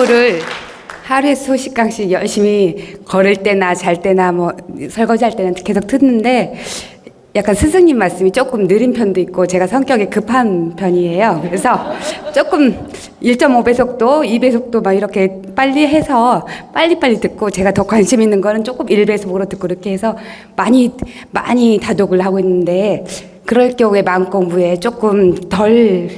라디오를 하루에 수십 강씩 열심히 걸을 때나 잘 때나 뭐 설거지할 때는 계속 듣는데 약간 스승님 말씀이 조금 느린 편도 있고 제가 성격이 급한 편이에요. 그래서 조금 1.5배 속도, 2배 속도 막 이렇게 빨리 해서 빨리빨리 듣고 제가 더 관심 있는 거는 조금 1배 속으로 듣고 이렇게 해서 많이 많이 다독을 하고 있는데 그럴 경우에 마음 공부에 조금 덜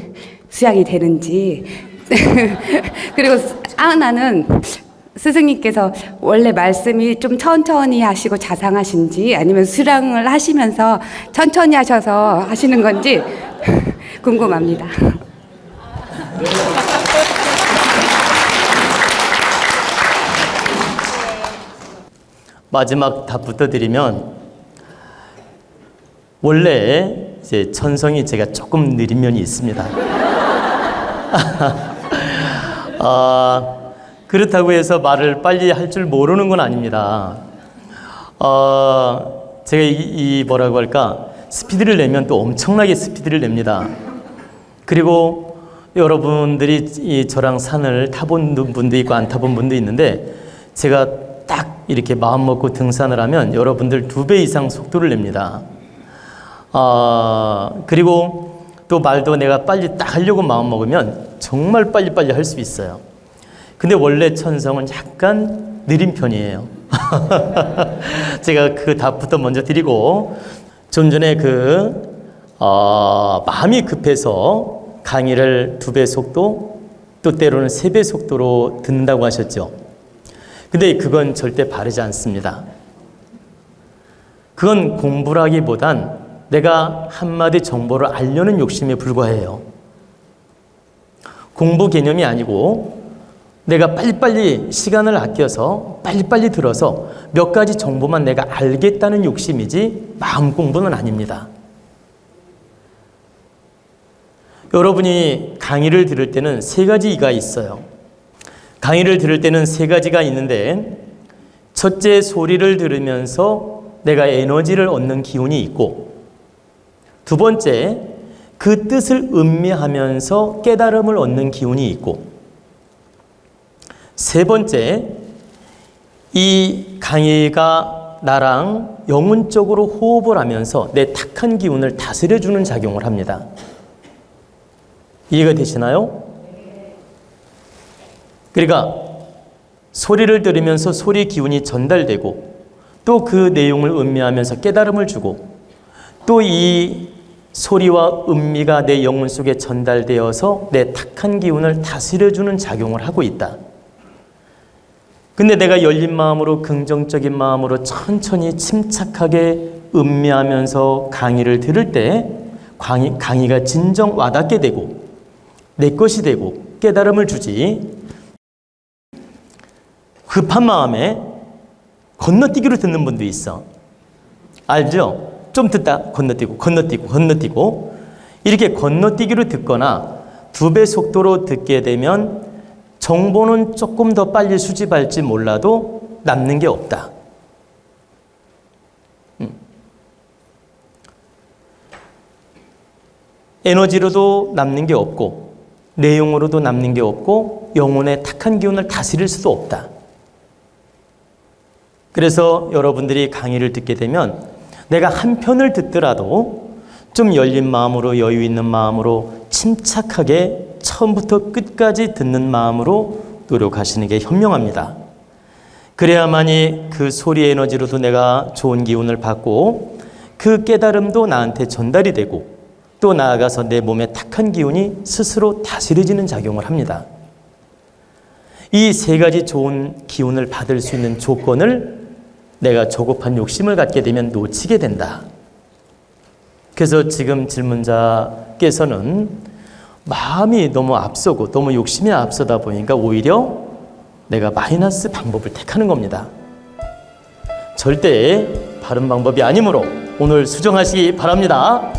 수양이 되는지 그리고 하나는 스승님께서 원래 말씀이 좀 천천히 하시고 자상하신지 아니면 수량을 하시면서 천천히 하셔서 하시는 건지 궁금합니다. 마지막 답부터 드리면 원래 이제 천성이 제가 조금 느린 면이 있습니다. 아, 그렇다고 해서 말을 빨리 할 줄 모르는 건 아닙니다. 어, 제가 이, 이 뭐라고 할까 스피드를 내면 또 엄청나게 스피드를 냅니다. 그리고 여러분들이 이 저랑 산을 타본 분도 있고 안 타본 분도 있는데 제가 딱 이렇게 마음 먹고 등산을 하면 여러분들 두 배 이상 속도를 냅니다. 아 그리고 또 말도 내가 빨리 딱 하려고 마음 먹으면 정말 빨리빨리 할 수 있어요. 근데 원래 천성은 약간 느린 편이에요. 제가 그 답부터 먼저 드리고 좀 전에 그 어, 마음이 급해서 강의를 두 배 속도 또 때로는 세 배 속도로 듣는다고 하셨죠. 근데 그건 절대 바르지 않습니다. 그건 공부라기보단 내가 한마디 정보를 알려는 욕심에 불과해요. 공부 개념이 아니고 내가 빨리빨리 시간을 아껴서 빨리빨리 들어서 몇 가지 정보만 내가 알겠다는 욕심이지 마음 공부는 아닙니다. 여러분이 강의를 들을 때는 세 가지가 있어요. 강의를 들을 때는 세 가지가 있는데 첫째 소리를 들으면서 내가 에너지를 얻는 기운이 있고 두 번째 그 뜻을 음미하면서 깨달음을 얻는 기운이 있고 세 번째 이 강의가 나랑 영혼적으로 호흡을 하면서 내 탁한 기운을 다스려주는 작용을 합니다. 이해가 되시나요? 그러니까 소리를 들으면서 소리 기운이 전달되고 또 그 내용을 음미하면서 깨달음을 주고 또이 소리와 음미가 내 영혼 속에 전달되어서 내 탁한 기운을 다스려주는 작용을 하고 있다. 근데 내가 열린 마음으로 긍정적인 마음으로 천천히 침착하게 음미하면서 강의를 들을 때 강의, 강의가 진정 와닿게 되고 내 것이 되고 깨달음을 주지 급한 마음에 건너뛰기로 듣는 분도 있어. 알죠? 좀 듣다 건너뛰고 건너뛰고 건너뛰고 이렇게 건너뛰기로 듣거나 두 배 속도로 듣게 되면 정보는 조금 더 빨리 수집할지 몰라도 남는 게 없다. 음. 에너지로도 남는 게 없고 내용으로도 남는 게 없고 영혼의 탁한 기운을 다스릴 수도 없다. 그래서 여러분들이 강의를 듣게 되면 내가 한 편을 듣더라도 좀 열린 마음으로 여유 있는 마음으로 침착하게 처음부터 끝까지 듣는 마음으로 노력하시는 게 현명합니다. 그래야만이 그 소리 에너지로도 내가 좋은 기운을 받고 그 깨달음도 나한테 전달이 되고 또 나아가서 내 몸에 탁한 기운이 스스로 다스려지는 작용을 합니다. 이 세 가지 좋은 기운을 받을 수 있는 조건을 내가 조급한 욕심을 갖게 되면 놓치게 된다. 그래서 지금 질문자께서는 마음이 너무 앞서고 너무 욕심이 앞서다 보니까 오히려 내가 마이너스 방법을 택하는 겁니다. 절대 바른 방법이 아니므로 오늘 수정하시기 바랍니다.